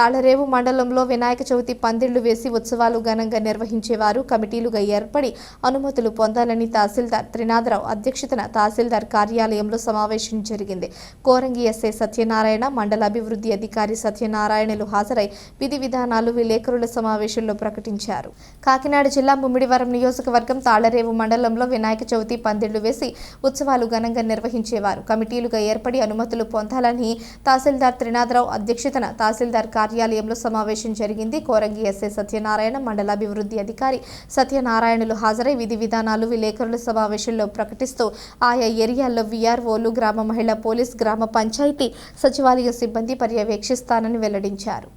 తాళరేవు మండలంలో వినాయక చవితి పందిళ్ళు వేసి ఉత్సవాలు ఘనంగా నిర్వహించేవారు కమిటీలుగా ఏర్పడి అనుమతులు పొందాలని తహసీల్దార్ త్రినాథరావు అధ్యక్షతన తహసీల్దార్ కార్యాలయంలో సమావేశం జరిగింది. కోరంగి ఎస్ఐ సత్యనారాయణ మండల అభివృద్ధి అధికారి సత్యనారాయణలు హాజరై విధి విధానాలు విలేకరుల సమావేశంలో ప్రకటించారు. కాకినాడ జిల్లా ముమ్మిడివరం నియోజకవర్గం తాళరేవు మండలంలో వినాయక చవితి పందిళ్ళు వేసి ఉత్సవాలు ఘనంగా నిర్వహించేవారు. కమిటీలుగా ఏర్పడి అనుమతులు పొందాలని తహసీల్దార్ త్రినాథరావు అధ్యక్షతన తహసీల్దార్ కార్యాలయంలో సమావేశం జరిగింది. కోరంగి ఎస్ఐ సత్యనారాయణ మండలాభివృద్ధి అధికారి సత్యనారాయణలు హాజరై విధి విధానాలు విలేకరుల సమావేశంలో ప్రకటిస్తూ ఆయా ఏరియాల్లో వీఆర్ఓలు గ్రామ మహిళా పోలీస్ గ్రామ పంచాయతీ సచివాలయ సిబ్బంది పర్యవేక్షిస్తానని వెల్లడించారు.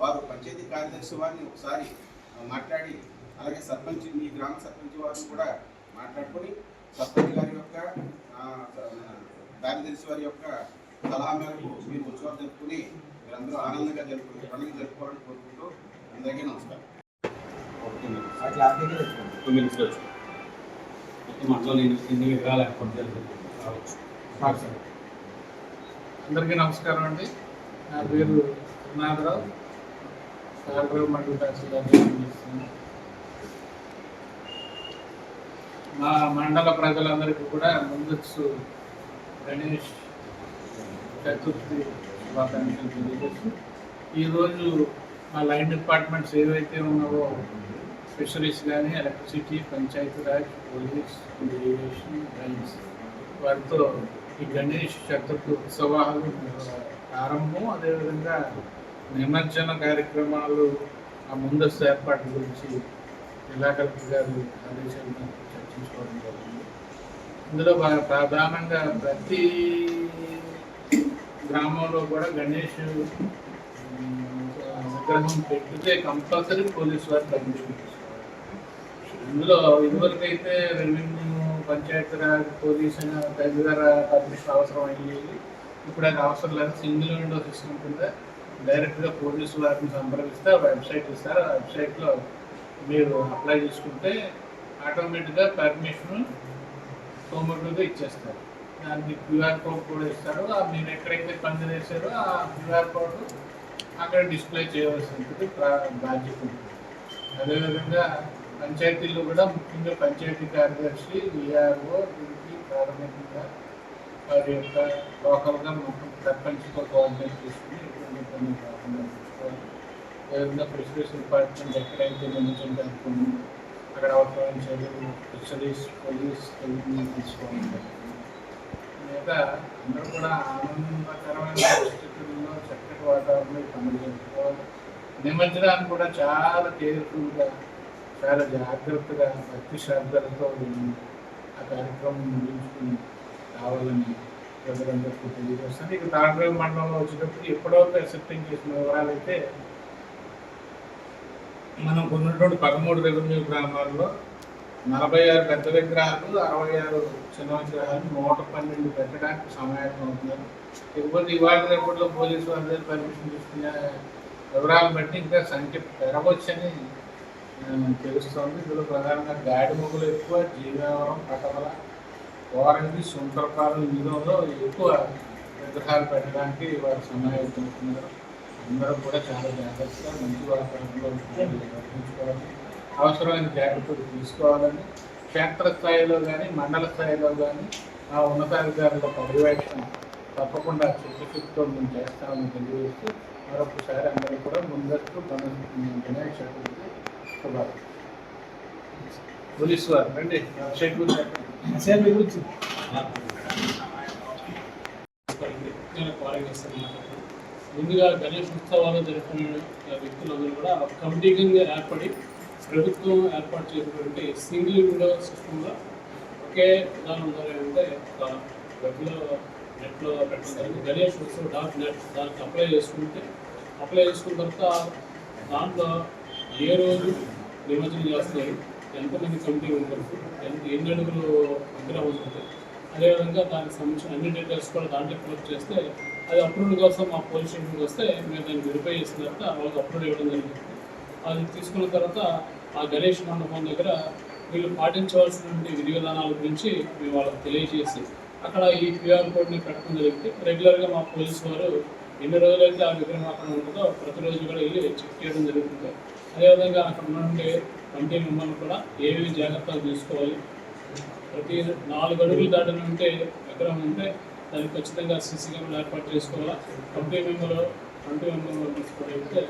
వారు పంచాయతీ కార్యదర్శి వారిని ఒకసారి మాట్లాడి అలాగే సర్పంచ్ మీ గ్రామ సర్పంచ్ వారిని కూడా మాట్లాడుకొని సర్పంచ్ గారి యొక్క ఆ, కార్యదర్శి వారి యొక్క సలహా మేరకు మీరు ఉత్సవాలు జరుపుకుని మీరందరూ ఆనందంగా జరుపు పండుగ జరుపుకోవాలని కోరుకుంటూ అందరికీ నమస్కారం. మండలం అందరికీ నమస్కారం అండి. నా పేరు నాగరావు. సాగరావు మండల తహసీల్దార్ మా మండల ప్రజలందరికీ కూడా ముందస్తు గణేష్ చతుర్థి శుభాకాంక్షలు తెలియజేస్తూ ఈరోజు మా లైన్ డిపార్ట్మెంట్స్ ఏవైతే ఉన్నావో ఫిషరీస్ కానీ ఎలక్ట్రిసిటీ పంచాయతీరాజ్ పోలీస్ ఇరిగేషన్ రైన్స్ వారితో ఈ గణేష్ చతుర్థి ఉత్సవాలు ప్రారంభం. అదేవిధంగా నిమజ్జన కార్యక్రమాలు ఆ ముందస్తు ఏర్పాట్ల గురించి జిల్లా కలెక్టర్ గారు ఆదేశాలు ఇందులో బాగా ప్రధానంగా ప్రతి గ్రామంలో కూడా గణేష్ విగ్రహం పెట్టితే కంపల్సరీ పోలీసు వారు పర్మిషన్ ఇందులో ఇదివరకు అయితే రెవెన్యూ పంచాయతీరాజ్ పోలీస్ తదితర పర్మిషన్ అవసరం అయ్యేది. ఇప్పుడు అది అవసరం లేదు. సింగిల్ విండో సిస్టమ్ కింద డైరెక్ట్గా పోలీసు వారిని సంప్రదిస్తే ఆ వెబ్సైట్ ఇస్తారు. ఆ వెబ్సైట్లో మీరు అప్లై చేసుకుంటే ఆటోమేటిక్గా పర్మిషన్ సోమటుగా ఇచ్చేస్తారు. దానికి క్యూఆర్ కోడ్ కూడా ఇస్తారు. నేను మీరు ఎక్కడైతే పని చేశారో ఆ క్యూఆర్ కోడ్ అక్కడ డిస్ప్లే చేయవలసి ఉంటుంది బాధ్యత ఉంటుంది. అదేవిధంగా పంచాయతీల్లో కూడా ముఖ్యంగా పంచాయతీ కార్యదర్శి విఆర్ఓ దీనికి ప్రాథమికంగా వారి యొక్క లోకల్గా మొత్తం సర్పంచ్తో కోఆర్డినేట్ చేసుకుని ఎటువంటి ఇబ్బంది కాకుండా చూసుకోవాలి. అదేవిధంగా ఫిషరీస్ డిపార్ట్మెంట్ ఎక్కడైతే నిమిషం అక్కడ అవసరం చదువు ఫిషరీస్ పోలీస్ రెవెన్యూ తీసుకోవాలి మిగతా అందరూ కూడా ఆనందకరమైన పరిస్థితుల్లో చక్కటి వాతావరణంలో ఈ నిమజ్జనాన్ని కూడా చాలా కేర్ఫుల్గా చాలా జాగ్రత్తగా భక్తి శ్రద్ధలతో ఆ కార్యక్రమం ముగించుకుని రావాలని ప్రజలందరికీ తెలియజేస్తాను. ఇక తాండ్రేవు మండలంలో వచ్చేటప్పుడు ఎప్పుడో ప్రసిద్ధం చేసిన వివరాలైతే మనం కొన్నటువంటి పదమూడు రెవెన్యూ గ్రామాల్లో నలభై ఆరు పెద్ద విగ్రహాలు అరవై ఆరు చిన్న విగ్రహాలు నూట పన్నెండు పెట్టడానికి సమాయత్తం అవుతున్నారు. ఇకపోతే ఇవాళ రేపట్లో పోలీసు వారి దగ్గర పర్మిషన్ తీసుకునే వివరాలు బట్టి ఇంకా సంఖ్య పెరగవచ్చని తెలుస్తోంది. ఇందులో ప్రధానంగా గాడి మొగ్గులు ఎక్కువ జీవవరం పటవల ఓరంగి సుందరపాలెం ఇందులో ఎక్కువ విగ్రహాలు పెట్టడానికి వారు సమాయత్తం అవుతున్నారు అందరూ కూడా చాలా జాగ్రత్తగా మంచి వాతావరణంలో నిర్వహించుకోవాలి అవసరమైన జాగ్రత్తలు తీసుకోవాలని క్షేత్రస్థాయిలో కానీ మండల స్థాయిలో కానీ ఆ ఉన్నతాధికారుల పర్యవేక్షణ తప్పకుండా చిత్తశుద్ధితో మేము చేస్తామని తెలియజేస్తూ మరొకసారి అందరూ కూడా ముందస్తు వినాయక చతుర్థి శుభాకాంక్షలు. పోలీసు వారు రండి. వెబ్సైట్ గురించి. నేను కాల్ చేస్తాను. ముందుగా గణేష్ ఉత్సవాలు జరుపుకునే వ్యక్తులందరూ కూడా ఒక కమిటీ కింద ఏర్పడి ప్రభుత్వం ఏర్పాటు చేసినటువంటి సింగిల్ విండో సిస్టంలో ఒకే విధానం ద్వారా అంటే ఒక వెబ్లో నెట్లో పెట్టడం గణేష్ ఉత్సవ్ డాట్ నెట్ దానికి అప్లై చేసుకుంటే అప్లై చేసుకున్న తర్వాత దాంట్లో ఏ రోజు నిమజ్జనం చేస్తారు ఎంతమంది కమిటీ ఉంటారు ఎంత ఎన్ని అడుగులు విగ్రహం ఉంటుంది అదేవిధంగా దానికి సంబంధించిన అన్ని డీటెయిల్స్ కూడా దాంట్లో కలెక్ట్ చేస్తే అది అప్రూవల్ కోసం మా పోలీస్ స్టేషన్కి వస్తే మేము దాన్ని వెరిఫై చేసిన తర్వాత వాళ్ళకి అప్రూవల్ ఇవ్వడం జరిగింది. అది తీసుకున్న తర్వాత ఆ గణేష్ మండపం దగ్గర వీళ్ళు పాటించవలసినటువంటి విధి విధానాల గురించి మేము వాళ్ళకి తెలియజేసి అక్కడ ఈ క్యూఆర్ కోడ్ని పెట్టడం జరిగింది. రెగ్యులర్గా మా పోలీసు వారు ఎన్ని రోజులైతే ఆ విగ్రహం అక్కడ ఉంటుందో ప్రతిరోజు కూడా వెళ్ళి చెక్ చేయడం జరుగుతుంది. అదేవిధంగా అక్కడ ఉన్నటువంటి కమిటీ మెంబర్లు కూడా ఏవి జాగ్రత్తలు తీసుకోవాలి? ప్రతి నాలుగు అడుగులు దాటిన ఉంటే విగ్రహం ఉంటే దానికి ఖచ్చితంగా సీసీ కెమెరా ఏర్పాటు చేసుకోవాలా? Company member committee member members కూడా అయితే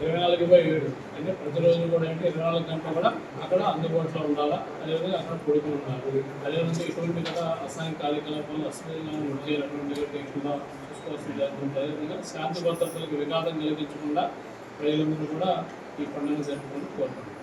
ఇరవై నాలుగు బై ఏడు అంటే ప్రతిరోజు కూడా అంటే ఇరవై నాలుగు గంటలు కూడా అక్కడ అందుబాటులో ఉండాలా? అదేవిధంగా అక్కడ కొడుకులు ఉండాలి. అదేవిధంగా ఇటువంటి కదా అసహాయ కార్యకలాపాలు అసహ్యంగా చేయాలటువంటి లేకుండా చూసుకోవాల్సిన జాగ్రత్త ఉంటుంది. అదేవిధంగా శాంతి భద్రతలకు విఘాతం కలిగించకుండా ప్రజలందరూ కూడా ఈ పండుగ జరుపుకుంటూ కోరుకుంటున్నాం